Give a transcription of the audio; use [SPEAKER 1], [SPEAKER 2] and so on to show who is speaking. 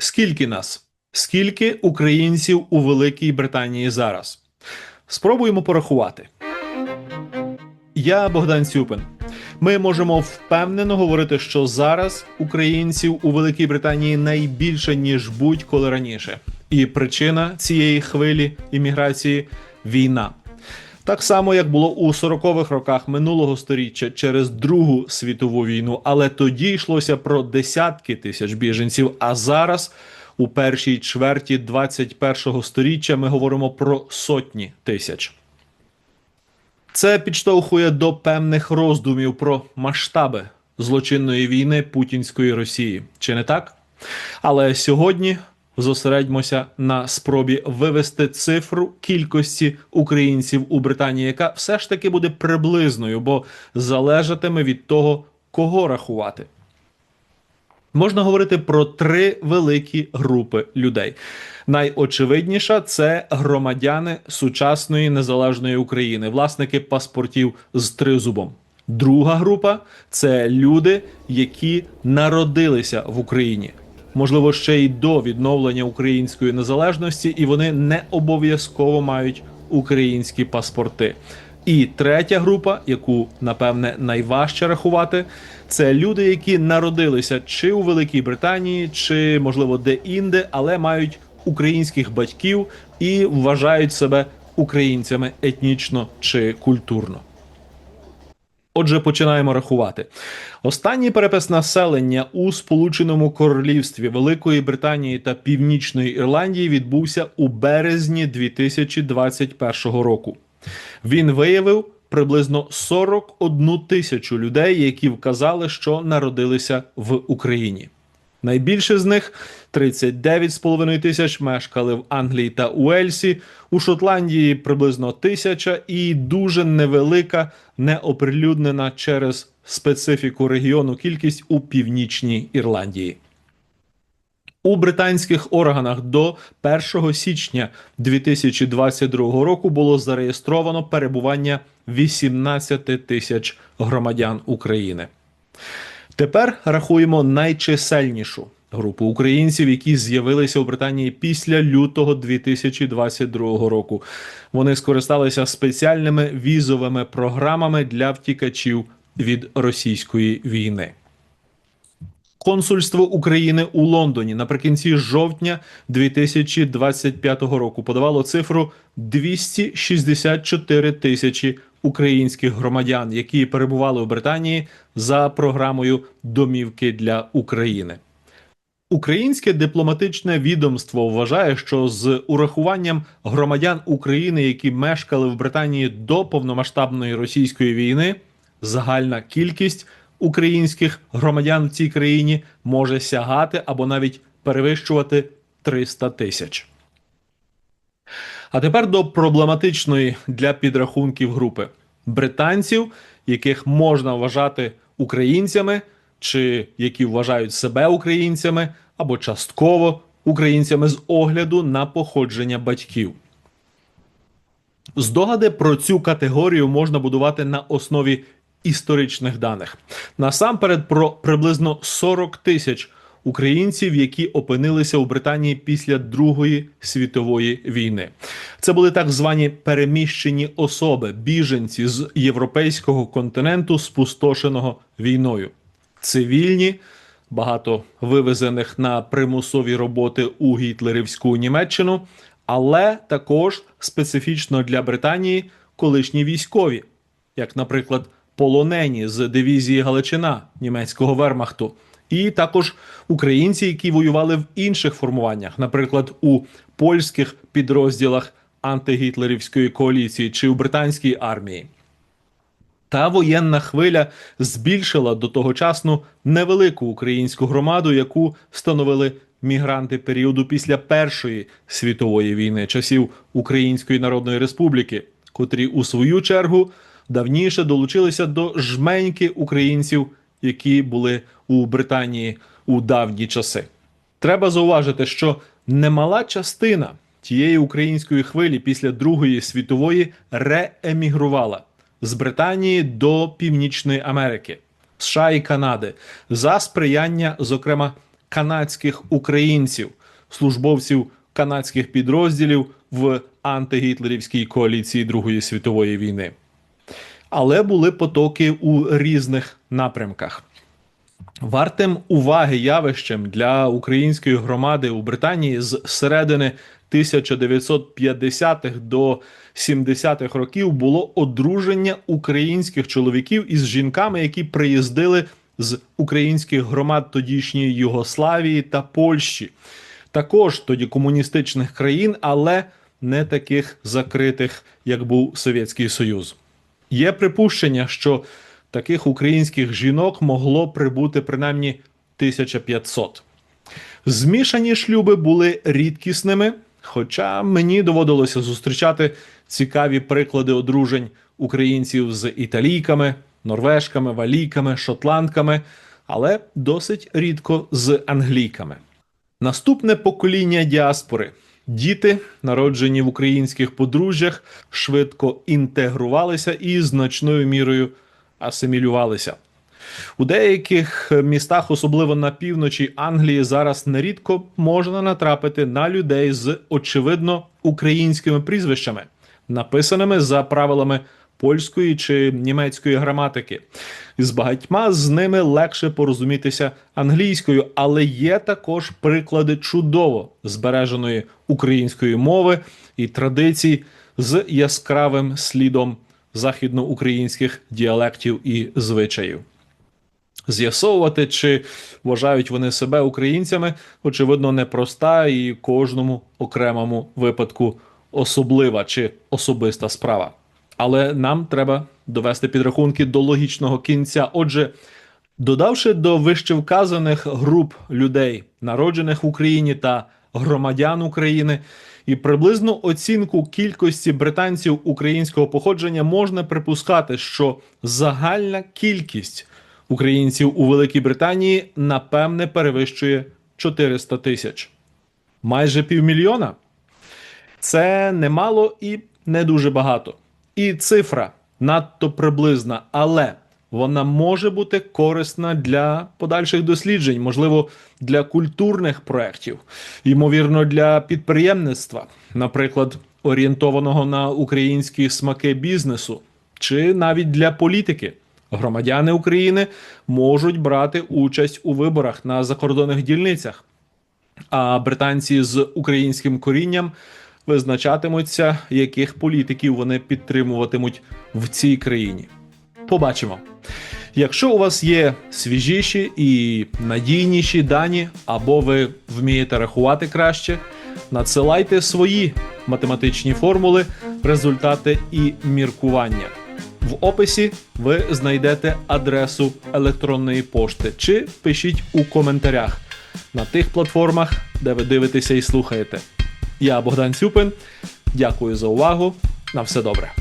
[SPEAKER 1] Скільки нас? Скільки українців у Великій Британії зараз? Спробуємо порахувати. Я Богдан Цюпин. Ми можемо впевнено говорити, що зараз українців у Великій Британії найбільше ніж будь-коли раніше. І причина цієї хвилі імміграції війна. Так само, як було у 40-х роках минулого століття через Другу світову війну, але тоді йшлося про десятки тисяч біженців. А зараз, у першій чверті 21-го століття, ми говоримо про сотні тисяч. Це підштовхує до певних роздумів про масштаби злочинної війни путінської Росії. Чи не так? Але сьогодні зосередьмося на спробі вивести цифру кількості українців у Британії, яка все ж таки буде приблизною, бо залежатиме від того, кого рахувати. Можна говорити про три великі групи людей. Найочевидніша це громадяни сучасної незалежної України, власники паспортів з тризубом. Друга група це люди, які народилися в Україні, можливо, ще й до відновлення української незалежності, і вони не обов'язково мають українські паспорти. І третя група, яку напевне найважче рахувати, це люди, які народилися чи у Великій Британії, чи можливо де-інде, але мають українських батьків і вважають себе українцями етнічно чи культурно. Отже, починаємо рахувати. Останній перепис населення у Сполученому Королівстві Великої Британії та Північної Ірландії відбувся у березні 2021 року. Він виявив приблизно 41 тисячу людей, які вказали, що народилися в Україні. Найбільше з них 39,5 тисяч мешкали в Англії та Уельсі, у Шотландії приблизно тисяча, і дуже невелика, неоприлюднена через специфіку регіону кількість у північній Ірландії. У британських органах до 1 січня 2022 року було зареєстровано перебування 18 тисяч громадян України. Тепер рахуємо найчисельнішу групу українців, які з'явилися у Британії після лютого 2022 року. Вони скористалися спеціальними візовими програмами для втікачів від російської війни. Консульство України у Лондоні наприкінці жовтня 2025 року подавало цифру 264 тисячі українських громадян, які перебували у Британії за програмою домівки для України. Українське дипломатичне відомство вважає, що з урахуванням громадян України, які мешкали в Британії до повномасштабної російської війни, загальна кількість українських громадян в цій країні може сягати або навіть перевищувати 300 тисяч. А тепер до проблематичної для підрахунків групи британців, яких можна вважати українцями, чи які вважають себе українцями, або частково українцями з огляду на походження батьків. Здогади про цю категорію можна будувати на основі історичних даних. Насамперед, про приблизно 40 тисяч українців, які опинилися у Британії після Другої світової війни. Це були так звані переміщені особи, біженці з європейського континенту, спустошеного війною, цивільні. Багато вивезених на примусові роботи у гітлерівську Німеччину, але також специфічно для Британії колишні військові, як, наприклад, полонені з дивізії Галичина німецького вермахту, і також українці, які воювали в інших формуваннях, наприклад, у польських підрозділах антигітлерівської коаліції чи у британській армії. Та воєнна хвиля збільшила до тогочасну невелику українську громаду, яку становили мігранти періоду після Першої світової війни, часів Української Народної Республіки, котрі у свою чергу давніше долучилися до жменьки українців, які були у Британії у давні часи. Треба зауважити, що немала частина тієї української хвилі після Другої світової реемігрувала з Британії до Північної Америки, США і Канади за сприяння, зокрема, канадських українців, службовців канадських підрозділів в антигітлерівській коаліції Другої світової війни. Але були потоки у різних напрямках. Вартим уваги явищем для української громади у Британії з середини 1950-х до 70-х років було одруження українських чоловіків із жінками, які приїздили з українських громад тодішньої Югославії та Польщі, також тоді комуністичних країн, але не таких закритих, як був Совєтський Союз. Є припущення, що таких українських жінок могло прибути принаймні 1500. Змішані шлюби були рідкісними, хоча мені доводилося зустрічати цікаві приклади одружень українців з італійками, норвежками, валійками, шотландками, але досить рідко з англійками. Наступне покоління діаспори. Діти, народжені в українських подружжях, швидко інтегрувалися і значною мірою асимілювалися. У деяких містах, особливо на півночі Англії, зараз нерідко можна натрапити на людей з очевидно українськими прізвищами, написаними за правилами польської чи німецької граматики. З багатьма з ними легше порозумітися англійською, але є також приклади чудово збереженої української мови і традицій з яскравим слідом західноукраїнських діалектів і звичаїв. З'ясовувати, чи вважають вони себе українцями, очевидно, непроста і кожному окремому випадку особлива чи особиста справа. Але нам треба довести підрахунки до логічного кінця. Отже, додавши до вищевказаних груп людей, народжених в Україні та громадян України, і приблизну оцінку кількості британців українського походження можна припускати, що загальна кількість українців у Великій Британії напевне перевищує 400 тисяч. Майже півмільйона. Це немало і не дуже багато. І цифра надто приблизна, але вона може бути корисна для подальших досліджень, можливо, для культурних проєктів, ймовірно, для підприємництва, наприклад, орієнтованого на українські смаки бізнесу, чи навіть для політики. Громадяни України можуть брати участь у виборах на закордонних дільницях, а британці з українським корінням визначатимуться, яких політиків вони підтримуватимуть в цій країні. Побачимо. Якщо у вас є свіжіші і надійніші дані, або ви вмієте рахувати краще, надсилайте свої математичні формули, результати і міркування. В описі ви знайдете адресу електронної пошти чи пишіть у коментарях на тих платформах, де ви дивитеся і слухаєте. Я Богдан Цюпин. Дякую за увагу. На все добре.